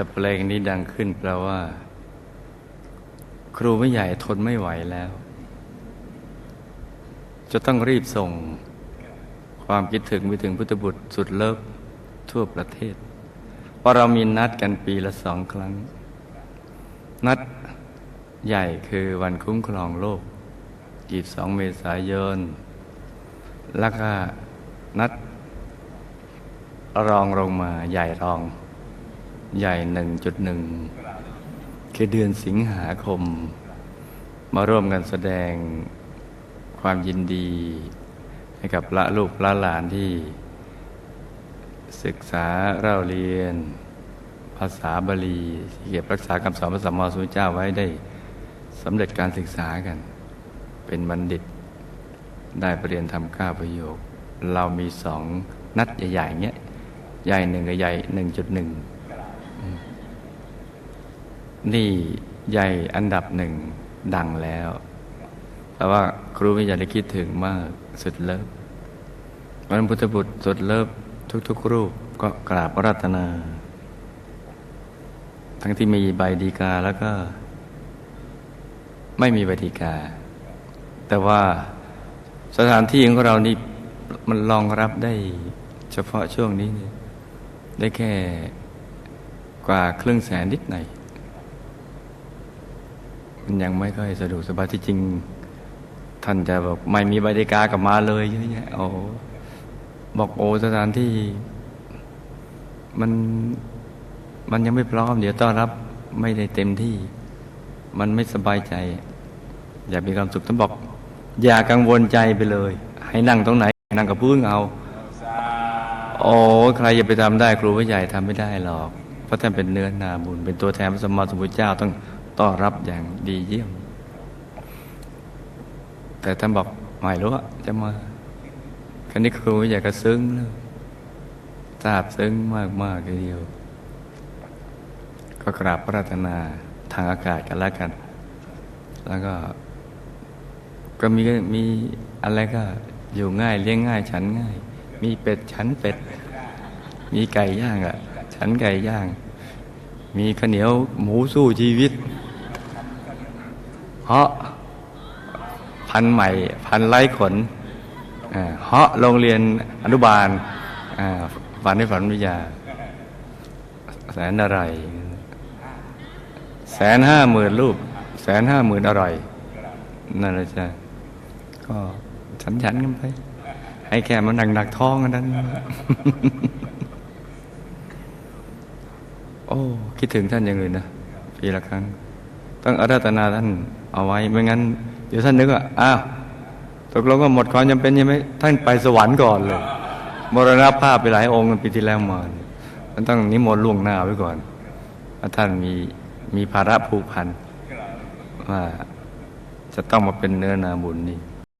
แต่เพลงนี้ดังขึ้นแปลว่า ครูไม่ใหญ่ทนไม่ไหวแล้ว จะต้องรีบส่งความคิดถึงไปถึงพุทธบุตรสุดเลิฟทั่วประเทศเพราะเรามีนัดกันปีละสองครั้ง นัดใหญ่คือวันคุ้มครองโลก 22 เมษายน แล้วก็นัดรองลงมาใหญ่รอง ใหญ่หนึ่งจุดหนึ่งคือเดือนสิงหาคม มาร่วมกันแสดงความยินดี ให้กับละลูกละหลานที่ ศึกษาเล่าเรียน ภาษาบาลีที่เก็บรักษาคำสอนพระสัมมาสัมพุทธเจ้าไว้ได้สำเร็จการศึกษากัน เป็นบัณฑิต ได้ปรริญญาทำข้าประโยค เรามีสองนัดใหญ่ๆเงี้ย ใหญ่หนึ่งกับใหญ่หนึ่งจุดหนึ่ง นี่ใหญ่อันดับหนึ่งดังแล้ว แต่ว่าครูไม่อยากได้คิดถึงมากสุดเลิฟวันพุทธบุตรสุดเลิฟทุกๆ รูปก็กราบรัตนา ทั้งที่มีใบดีกาแล้วก็ ไม่มีใบดีกา แต่ว่าสถานที่ของเรานี่มันรองรับได้ เฉพาะช่วงนี้ ได้แค่ กว่าครึ่งแสนนิดหน่อยมันยังไม่ค่อยสะดวกสบายที่จริง ท่านจะบอกไม่มีบริการกลับมาเลยเยอะแยะโอ้บอกโอ้สถานที่ มันมันยังไม่พร้อม เดี๋ยวต้อนรับไม่ได้เต็มที่ มันไม่สบายใจ อย่ามีความสุขท่านบอก อย่ากังวลใจไปเลย ให้นั่งตรงไหน นั่งกับพื้นเอา โอ้ใครจะไปทำได้ครูผู้ใหญ่ทำไม่ได้หรอก ราะท่านเป็นเนื้อนาบุญ เป็นตัวแทนพระสมมาสมพุทธเจ้าต้องต้อนรับอย่างดีเยี่ยม แต่ท่านบอกไม่รู้จะมาคันนี้ครูผู้ใหญ่ก็ซึ้งเลยทราบซึ้งมากมากทีเดียว ก็กราบพระรัตนาทางอากาศกันแล้วกัน แล้วก็ ก็มีมีอะไรก็อยู่ง่ายเลี้ยงง่ายฉันง่าย มีเป็ดฉันเป็ด มีไก่ย่างอะ ฉันไก่ย่าง มีข้าวเหนียวหมูสู้ชีวิตเหาะพันใหม่ พันไร้ขนเหาะโรงเรียนอนุบาลฝันในฝันวิทยา แสนอะไร แสนห้าหมื่นรูป แสนห้าหมื่นอร่อยนั่นแหละจ้ะก็ฉันฉันกันไป ให้แค่มันหนักหนักท้องอันนั้น โอ้ คิดถึงท่านอย่างอื่นนะปีละครั้ง ต้องอาราธนาท่านเอาไว้ไม่งั้น เดี๋ยวท่านนึกว่าอ้าวตกลงก็หมดความจำเป็นใช่ไหมท่านไปสวรรค์ก่อนเลยมรณภาพไปหลายองค์ปีที่แล้วมาเนี่ยท่านต้องนิมนต์ล่วงหน้าไว้ก่อนว่าท่านมีมีภาระผูกพันว่าจะต้องมาเป็นเนื้อนาบุญนี่